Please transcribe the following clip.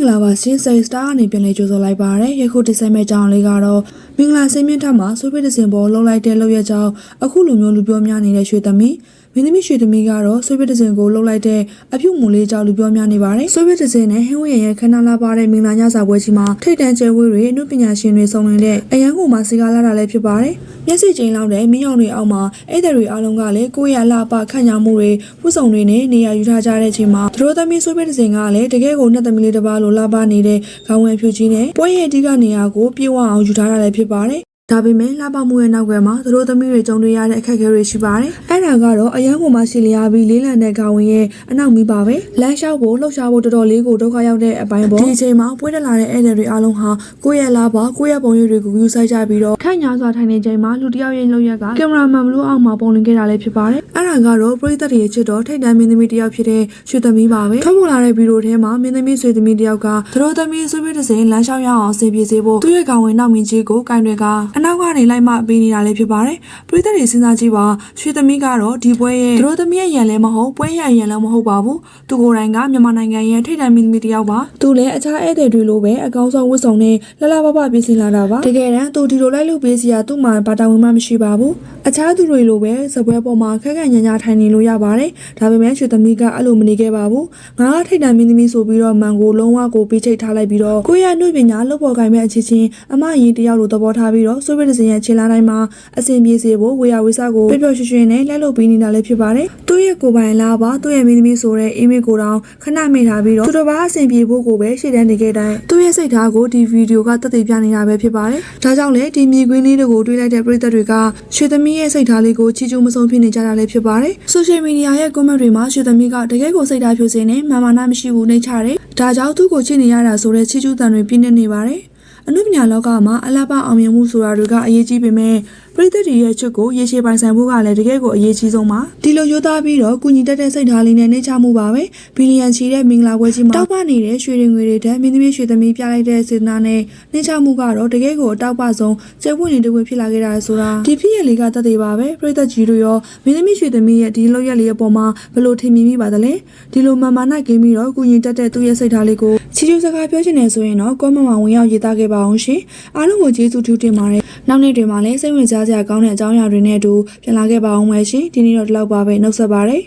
င်္ဂလာပါရှင်စိတ်စတာကနေပြန်လဲကြိုဆိုလိုက်ပါရယ်ယခုဒီဇိုင်းမဲ့ကြောင်းလေးကတော့မင်္ဂလာစိတ်မြင့်ထက်မှာဆွေးပြတဲ့စင်ပေါ်လှုပ်လိုက်တဲ့လောက်ရကြောင်းအခုလိုမျိုးလူပြောများနေတဲ့ရွှေသမီး မင်းသမီးရွှေသမီးကတော့ဆွေးပြတဲ့စင်ကိုလှုပ်လိုက်တဲ့အပြုတ်မူလေးကြောင့်လူပြောများနေပါတယ်ဆွေးပြတဲ့စင်နဲ့ဟင်းဝရရဲ့ခန္ဓာလာပါတဲ့မင်္ဂလာညစာပွဲကြီးမှာထိတ်တန့်ကျဲဝေးတွေအမှုပညာရှင်တွေစုံလင်တဲ့အရန်ကိုမှစီကားလာတာလည်းဖြစ်ပါတယ်မျက်စိချင်းလောက်တဲ့မင်းရောင်တွေအောက်မှာအဲ့တဲ့တွေအားလုံးကလည်းကိုယ့်ရဲ့အလှပခန့်ညာမှုတွေဖူးဆောင်တွေနဲ့နေရာယူထားကြတဲ့အချိန်မှာသူတို့သမီးဆွေးပြတဲ့စင်ကလည်းတကယ်ကိုနှစ်သမီးလေးတစ်ပါးလိုလာပါနေတဲ့ခေါင်းဝဲဖြူကြီးနဲ့ပွဲရဲ့အဓိကနေရာကိုပြေဝအောင်ယူထားတာလည်းဖြစ်ပါတယ် ဒါပေမဲ့လှပမှုရဲ့နောက်ွယ်မှာသူတို့သမီးတွေကြုံတွေ့ရတဲ့အခက်အခဲတွေရှိပါတယ်။အဲ့ဒါကတော့အရန်ကိုမှရှီလျာပြီးလေးလံတဲ့ခေါဝင်ရဲ့အနောက်မိပါပဲ။လမ်းလျှောက်ဖို့လှုပ်ရှားဖို့တော်တော်လေးကိုဒုက္ခရောက်တဲ့အပိုင်းပေါ့။ဒီအချိန်မှာပွေးတက်လာတဲ့ဧည့်သည်တွေအားလုံးဟာကိုယ့်ရဲ့လားပါကိုယ့်ရဲ့ပုံရိပ်တွေကိုယူဆိုင်ကြပြီးတော့ခန့်ညာစွာထိုင်နေချိန်မှာလူတစ်ယောက်ရဲ့လှုပ်ရက်ကကင်မရာမန်မလို့အောက်မှာပုံလင်ခဲ့တာလည်းဖြစ်ပါတယ်။အဲ့ဒါကတော့ပရိသတ်တွေရဲ့ချစ်တော်ထိတ်တန့်မင်းသမီးတစ်ယောက်ဖြစ်တဲ့ရွှေသမီးပါပဲ။ထွက်ပေါ်လာတဲ့ဗီဒီယိုထဲမှာမင်းသမီးဆွေသမီးတစ်ယောက်ကသူတို့သမီးဆွေးပြတဲ့စဉ်လမ်းလျှောက်ရအောင်ဆင်ပြေစေဖို့သူ့ရဲ့ကောင်ဝင်နောက်မင်းကြီးကိုကင်တွေကအနောက်ကနေလိုက်မှပေးနေတာလည်းဖြစ်ပါတယ်။ပရိသတ်တွေစဉ်းစားကြည့်ပါရွှေသမီးကတော့ဒီပွဲရဲ့သူတို့သမီးရဲ့ရန်လည်းမဟုတ်ပွဲရဲ့ရန်လည်းမဟုတ်ပါဘူး။သူကိုယ်တိုင်ကမြန်မာနိုင်ငံရဲ့ထိတ်တန့်မင်းသမီးတစ်ယောက်ပါ။သူလည်းအခြားဧည့်သည်တွေလိုပဲအကောင်းဆုံးဝတ်စုံနဲ့လှလှပပပြင်ဆင်လာတာပါ။တကယ်တမ်းသူဒီလိုလိုက်လို့ပေးစီရသူ့မှာဘာတာဝန်မှမရှိပါဘူး။အခြားသူတွေလိုပဲစပွဲပေါ်မှာခက်ခက်ညံ့ညံ့ထိုင်နေလို့ရပါတယ်။ဒါပေမဲ့ရွှေသမီးကအဲ့လိုမနေခဲ့ပါဘူး။ငါကထိတ်တန့်မင်းသမီးဆိုပြီးတော့မန်ကိုလုံးဝကိုပေးချိတ်ထားလိုက်ပြီးတော့ကိုယ့်ရဲ့နှုတ်ပညာလုပ်ပေါ်ကိုင်မဲ့အချင်းချင်းအမရင်တယောက်လိုသဘောထားပြီးတော့ဆွေးပြတဲ့စင်ရဲ့ခြေလာတိုင်းမှာအစဉ်ပြေစေဖို့ဝေယဝေစကိုပျော်ပျော်ရွှင်ရွှင်နဲ့လက်လုပ်ပေးနေတာလည်းဖြစ်ပါတယ်။သူ့ရဲ့ကိုယ်ပိုင်လားပါသူ့ရဲ့မင်းသမီးဆိုတဲ့အေးမေကိုတောင်ခဏမိထားပြီးတော့သူတစ်ပါးအစဉ်ပြေဖို့ကိုပဲရှေ့တန်းနေခဲ့တိုင်းသူ့ရဲ့စိတ်ထားကိုဒီဗီဒီယိုကတက်တည်ပြနေတာပဲဖြစ်ပါတယ်။ဒါကြောင့်လေဒီမြေကွင်းလေးတွေကိုတွေးလိုက်တဲ့ပရိသတ်တွေကရွှေသမီးရဲ့စိတ်ထားလေးကိုချီကျူးမဆုံးဖြစ်နေကြတာလည်းဖြစ်ပါတယ်။ social media ရဲ့ comment တွေမှာရွှေသမီးကတကယ်ကိုစိတ်ထားဖြူစင်နဲ့မာမာနာမရှိဘူးနှိမ့်ချတယ်။ဒါကြောင့်သူ့ကိုချစ်နေရတာဆိုတဲ့ချီကျူးတန်တွေပြင်းနေနေပါတယ်။ အနုပညာလောကမှာအလားပါအောင်မြင်မှုဆိုတာတွေကအရေးကြီးပေမဲ့ပရိသတ်တွေရဲ့ချစ်ကိုရေရှည်ပိုင်ဆိုင်ဖို့ကလည်းတကယ်ကိုအရေးကြီးဆုံးပါဒီလိုရိုးသားပြီးတော့ကုညီတက်တဲ့စိတ်ထားလေးနဲ့နှိမ့်ချမှုပါပဲဘီလီယံချီတဲ့မင်္ဂလာပွဲကြီးမှာတောက်ပနေတဲ့ရွှေတွေငွေတွေတန်းမင်းသမီးရွှေသမီးပြလိုက်တဲ့စေတနာနဲ့နှိမ့်ချမှုကတော့တကယ်ကိုအတောက်ပဆုံးကျဲပွင့်နေတပွင့်ဖြစ်လာခဲ့တာဆိုတာဒီဖြစ်ရလေးကတက်သေးပါပဲပရိသတ်ကြီးတို့ရောမင်းသမီးရွှေသမီးရဲ့ဒီလောက်ရက်လေးအပေါ်မှာဘယ်လိုထင်မြင်မိပါသလဲဒီလိုမန်မာနိုင်ဂိမ်းပြီးတော့ကုညီတက်တဲ့သူ့ရဲ့စိတ်ထားလေးကို ချီချူစကားပြောချင်နေဆိုရင်တော့ကောမန်မှာဝင်ရောက်ရေးသားခဲ့ပါအောင်ရှင်အားလုံးကိုကျေးဇူးထူးတင်ပါတယ်နောက်နေ့တွေမှာလည်းစိတ်ဝင်စားစရာကောင်းတဲ့အကြောင်းအရာတွေနဲ့အတူပြန်လာခဲ့ပါအောင်မယ်ရှင်ဒီနေ့တော့ဒီလောက်ပါပဲနှုတ်ဆက်ပါတယ်